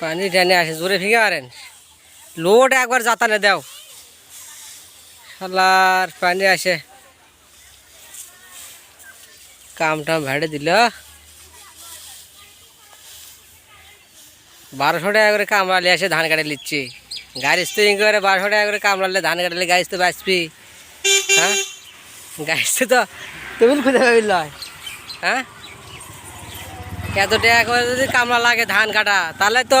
পানি টেনে আসে, জোরে ফিঙে পারেন লোড একবার যাতানে দাও। শালার পানি আসে। কাম টাম ভেড়ে দিল। বারোশো টাকা করে কামড়ালে এসে ধান কাটে নিচ্ছি গাড়ি স্প্রিং করে বারোশো টাকা করে কামড়ালে ধান কাটলে গাড়ি তো বাঁচবি হ্যাঁ? গাড়ি তো তুমি খুঁজে পাবি লয়। হ্যাঁ? এত টাকা করে যদি কামড়া লাগে ধান কাটা, তাহলে তো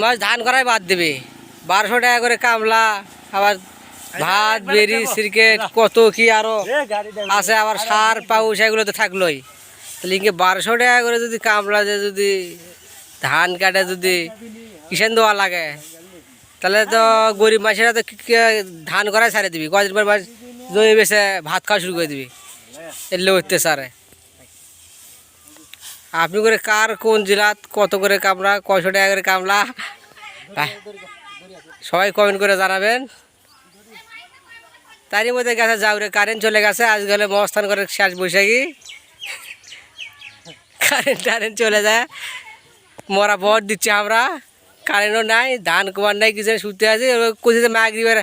মাছ ধান করাই বাদ দিবে। বারোশো টাকা করে কামলা, আবার ভাত, বেরি ক্রিকেট কত কি আরও আছে, আবার সার পাউস এগুলো তো থাকলোই। তাহলে বারোশো টাকা করে যদি কামলা যে যদি ধান কাটে, যদি কিষান দেওয়া লাগে? তাহলে তো গরিব মাসেরা তো ধান করাই ছাড়ে দিবি। কদিন পর মাস জমি বেছে ভাত খাওয়া শুরু করে দিবি। এলে সারে আপনি করে কার কোন জেলাত, কত করে কামলা, কয়শো টাকা করে কামলা? সবাই কমেন্ট করে জানাবেন। তারই মধ্যে গেছে যাওরে কারেন্ট চলে গেছে, আজ গেলে মস্থান করে শেষ বৈশাখী। কারেন্ট টারেন্ট চলে যায়। মরা বট দিচ্ছি আমরা। কারেন্টও নাই, ধান কুমার নাই কিছু শুতে আছে? কোথায় মাগ দিবার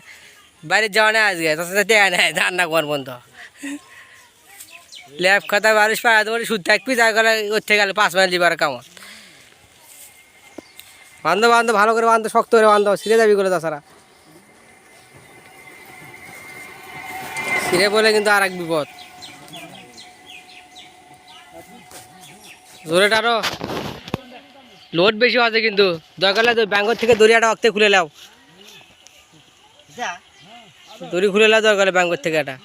বাইরে যাওয়া নেই আজকে। তাতে দেয় নাই, ধান না কুমার বন্ধ ল্যাব খাতা বারিশ পাড়া তোমার সুদ থাকবি তাই ওর থেকে গেলে পাঁচ মাইল দিবার কামত বান্ধব বান্ধব ভালো করে বান্ধব শক্ত করে বান্ধব সিরে যাবি করে তাছাড়া। সিরে বলে কিন্তু আর এক বিপদ। জোরেটা আরও লোড বেশি আছে কিন্তু। দরকার হলে ব্যাঙ্গর থেকে দরিয়াটা অক্তে খুলে নাও। দড়ি খুলে নাও দরকার হলে ব্যাঙ্গর থেকে এটা।